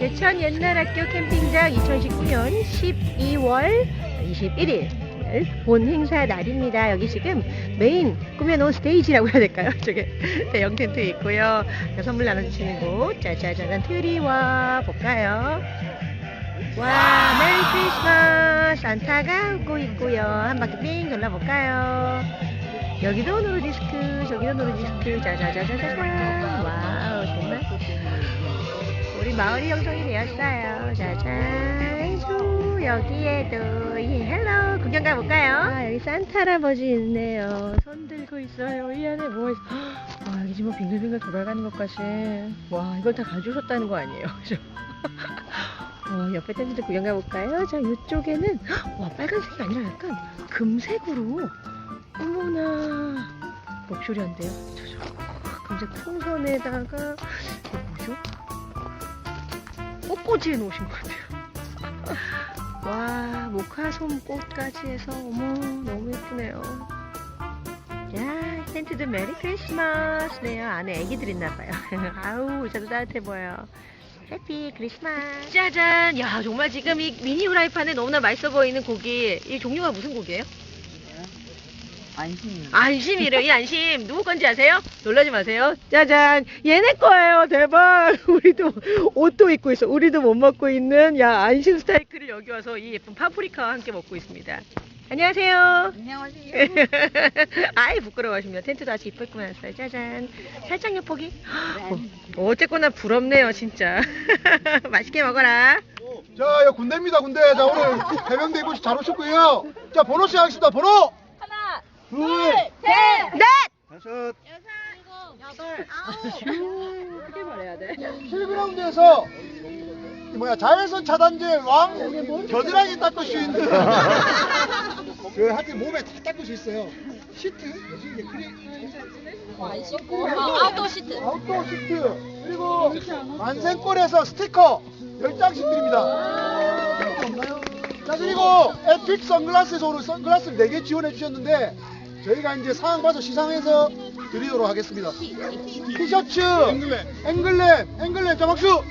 제천 옛날 학교 캠핑장 2019년 12월 21일 본 행사 날입니다. 여기 지금 메인 꾸며놓은 스테이지라고 해야 될까요? 저게 대형 텐트 있고요. 선물 나눠주시는 곳 짜자잔한 트리와 볼까요? 와 메리 크리스마스 산타가 웃고 있고요. 한 바퀴 삥 돌아볼까요? 여기도 노르디스크 저기도 노르디스크 짜자자자자잔 우리 마을이 형성이 되었어요. 짜잔. 수 여기에도 예, 헬로 구경 가볼까요? 아, 여기 산타 할아버지 있네요. 손 들고 있어요. 이 안에 뭐 있... 와, 여기 지금 뭐 빙글빙글 돌아가는 것까지. 와, 이걸 다 가져오셨다는 거 아니에요? 그죠? 어, 옆에 텐트도 구경 가볼까요? 자, 이쪽에는 와, 빨간색이 아니라 약간 금색으로 어머나 럭셔리한데요? 저, 저, 금색 풍선에다가 이거 뭐죠? 꽃꽂이에 놓으신 것 같아요. 와, 모카솜 꽃까지 해서, 어머, 너무 예쁘네요. 야, 텐트도 메리 크리스마스 네요. 안에 애기들 있나봐요. 아우, 의자도 따뜻해 보여요. 해피 크리스마스. 짜잔! 야, 정말 지금 이 미니 후라이팬에 너무나 맛있어 보이는 고기. 이 종류가 무슨 고기예요? 안심. 안심이래요. 이 안심 누구 건지 아세요? 놀라지 마세요. 짜잔. 얘네 거예요. 대박. 우리도 옷도 입고 있어. 우리도 못 먹고 있는 야 안심 스테이크를 여기 와서 이 예쁜 파프리카와 함께 먹고 있습니다. 안녕하세요. 안녕하세요. 아이 부끄러워하십니다. 텐트도 아주 이쁘게 꾸며놨어요. 짜잔. 살짝 엿보기. 어, 어쨌거나 부럽네요, 진짜. 맛있게 먹어라. 자, 여 군대입니다, 군대. 자, 오늘 해병대 입으시 잘 오셨고요. 자, 번호 시작하겠습니다. 번호! 하나, 둘, 넷! 다섯, 여덟, 슈, 크게 말해야 돼. 킬그라운드에서 이 뭐야 자외선 차단제 왕 겨드랑이 닦을 수 있는 그 하여튼 몸에 다 닦을 수 있어요. 시트 이게 크리 안 씻고. 아, 아웃도어 시트. 아웃도어 시트 그리고 만생골에서 스티커 10장씩 드립니다. 자 그리고 에픽 선글라스에서 오늘 선글라스를 4개 지원해 주셨는데 저희가 이제 상황 봐서 시상해서 드리도록 하겠습니다. 티셔츠! 앵글렘 앵글렘 앵글렘 자 박수!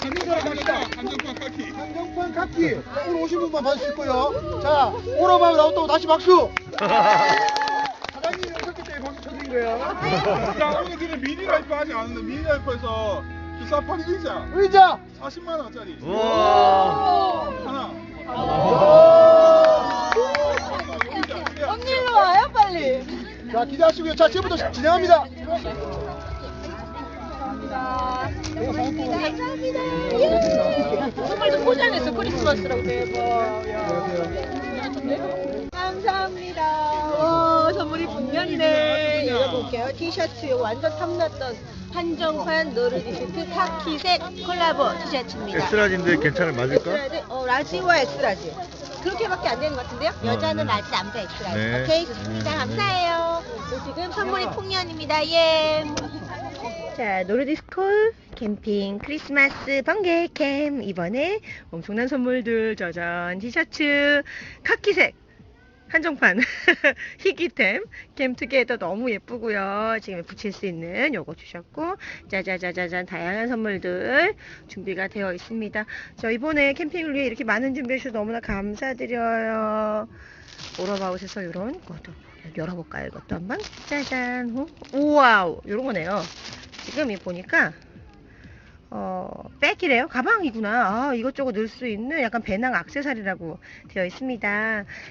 한정판 카키 한정판 카키! 자, 오늘 오신 분만 받으실 거예요. 자 오라방 나왔다고 다시 박수! 사장님이 오셨기 때문에 박수 쳐드린 거예요. 야, 오늘 근데 미니 라이프 하지 않았는데 미니 라이프에서 기사파리 의자. 의자! 40만 원짜리. 와. 하나. 언니로 와요, 빨리. 자 기대하시고요 자 지금부터 진행합니다 선물도 포장했어, 크리스마스라고 대박. 감사합니다. 와, 선물이 분명이네. 열어볼게요. 티셔츠 완전 탐났던 한정판 노르디슈트 카키색 콜라보 티셔츠입니다. 엑스라지인데 괜찮을 맞을까? 엑스라지? 어, 라지와 엑스라지. 그렇게밖에 안 되는 것 같은데요? 여자는 네. 라지, 남자 엑스라지. 네. 오케이? 네, 자, 네. 감사해요. 네, 지금 선물이 풍년입니다. 예. 자, 노르디스콜 캠핑 크리스마스 번개 캠 이번에 엄청난 선물들 짜잔 티셔츠 카키색 한정판 희귀템 캠투게더 너무 예쁘고요. 지금 붙일 수 있는 요거 주셨고 짜자자자잔 다양한 선물들 준비가 되어 있습니다. 저 이번에 캠핑을 위해 이렇게 많은 준비해 주셔서 너무나 감사드려요. 오러바웃에서 이런 것도 열어볼까요? 이것도 한번 짜잔 어? 우와우 이런 거네요. 지금 이 보니까 어 백이래요 가방이구나 아 이것저것 넣을 수 있는 약간 배낭 액세서리라고 되어 있습니다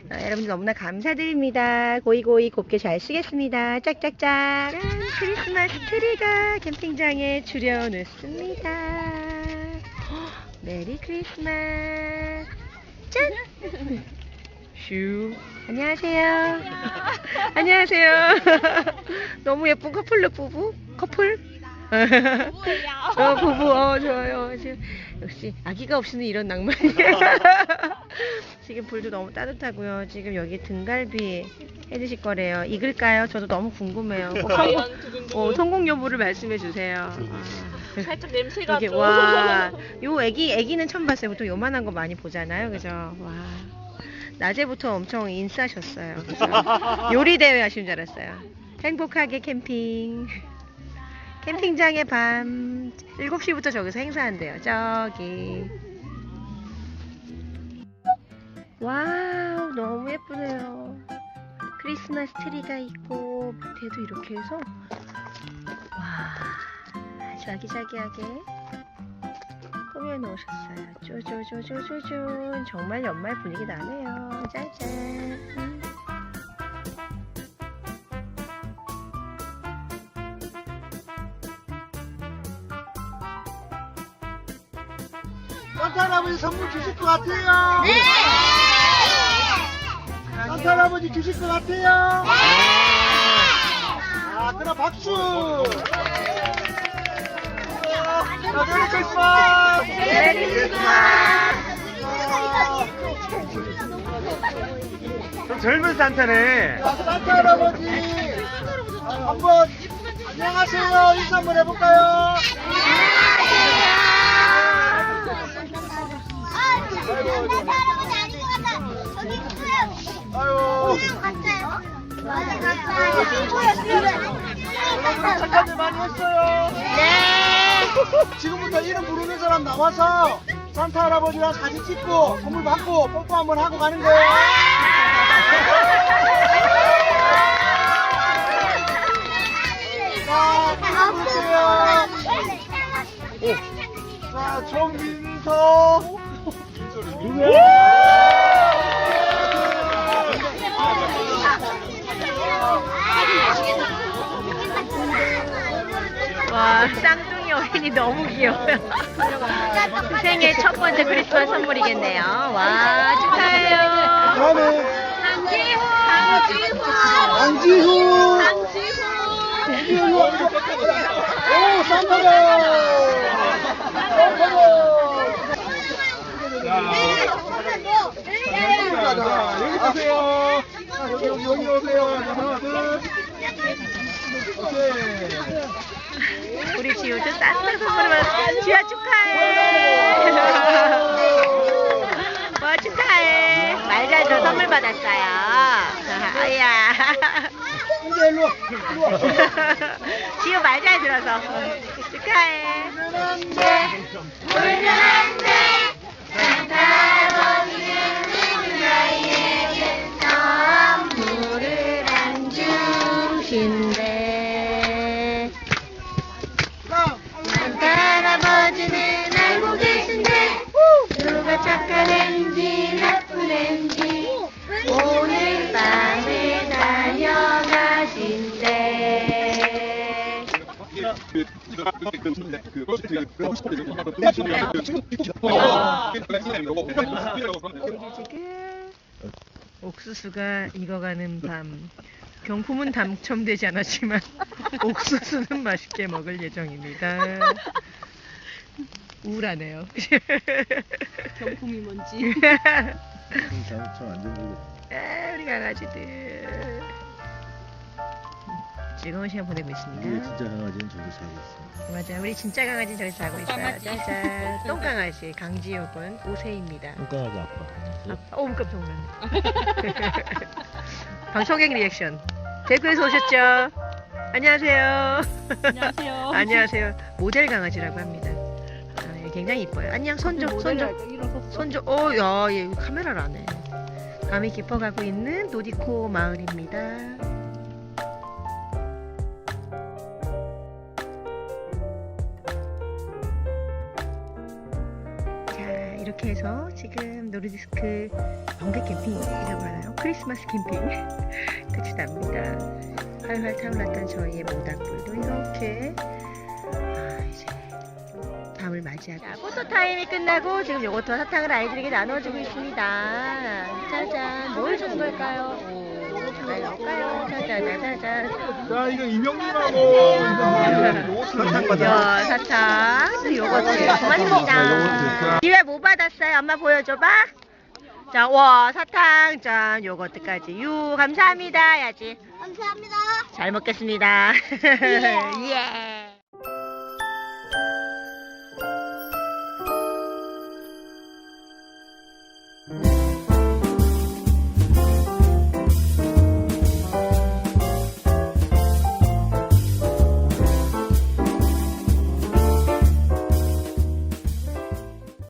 아, 여러분들 너무나 감사드립니다 고이고이 곱게 잘 쓰겠습니다 짝짝짝 짠, 크리스마스 트리가 캠핑장에 헉, 메리 크리스마스 짠 슈. 안녕하세요. 안녕하세요. 너무 예쁜 커플룩 부부? 커플? 어, 부부, 어, 좋아요. 지금, 역시, 아기가 없이는 이런 낭만이에요. 지금 불도 너무 따뜻하고요. 지금 여기 등갈비 해주실 거래요. 익을까요? 저도 너무 궁금해요. 꼭 성공, 어, 성공 여부를 말씀해 주세요. 아. 살짝 냄새가 이게 와, 요 애기 애기는 처음 봤어요. 보통 요만한 거 많이 보잖아요, 그죠? 와, 낮에부터 엄청 인싸셨어요. 그죠? 요리 대회 하시는 줄 알았어요. 행복하게 캠핑. 캠핑장의 밤 7시부터 저기서 행사한대요. 저기. 와우, 너무 예쁘네요. 크리스마스 트리가 있고 밑에도 이렇게 해서 와, 아주 아기자기하게 꾸며 놓으셨어요. 쪼쪼쪼쪼쪼쪼 정말 연말 분위기 나네요. 짜잔. 할아버지 선물 주실 것 같아요. 네. 산타 할아버지 주실 것 같아요. 네. 아, 그럼 박수. 자, 메리 크리스마스. 메리 크리스마스. 좀 젊은 산타네. 자, 산타 할아버지. 한번 안녕하세요. 인사 한번 해볼까요? 아유. 착한 일 많이 했어요. 네. 지금부터 이름 부르는 사람 나와서 산타 할아버지랑 사진 찍고 선물 받고 뽀뽀 한번 하고 가는 거예요. 자, 부르세요. 자, 정민서. 생애 첫 번째 크리스마스 선물이겠네요. 와, 축하해요. 다음에 강지호! 안지후. 안지후. 오, 산타다. 자, 여기 여기, 여기 오세요. 하나, 둘. 오케이. 지우도 산타 선물을 받 지우야 축하해. 와, 축하해. 말잘 들어 선물 받았어요. 아야. 이제 일로 와. 일로 와. 지우 말 잘 들어서. 축하해. 옥수수가 익어가는 밤. 경품은 당첨되지 않았지만 옥수수는 맛있게 먹을 예정입니다. 우울하네요. 경품이 뭔지. 아, 우리 강아지들. 즐거운 시간 보내고 있습니다. 진짜 강아지는 저기 살고 있어. 맞아, 우리 진짜 강아지 저기 자고 있어요. 짜잔. 똥강아지 강지혁은 5세입니다. 똥강아지 아빠. 아빠, 오, 깜짝 놀랐네. 방청객 리액션. 대구에서 오셨죠? 안녕하세요. 안녕하세요. 안녕하세요. 모델 강아지라고 합니다. 아, 굉장히 이뻐요. 안녕, 손줘, 손줘. 손줘. 어, 야, 얘 카메라를 안 해. 밤이 깊어가고 있는 노디코 마을입니다. 이렇게 해서 지금 노르디스크 번개 캠핑이라고 하나요? 크리스마스 캠핑 끝이 납니다. 활활 타올랐던 저희의 모닥불도 이렇게 아, 이제 밤을 맞이하고 자, 포토 타임이 끝나고 지금 요거트 사탕을 아이들에게 나눠주고 있습니다. 짜잔, 뭘 주는 걸까요? 짜잔, 짜잔. 자, 이거 이명님하고 이거 사탕 요거트 고맙습니다. 집에 뭐 받았어요? 엄마 보여줘봐. 자, 와, 사탕, 짠, 요거트까지. 유, 감사합니다. 야지. 감사합니다. 잘 먹겠습니다. 예.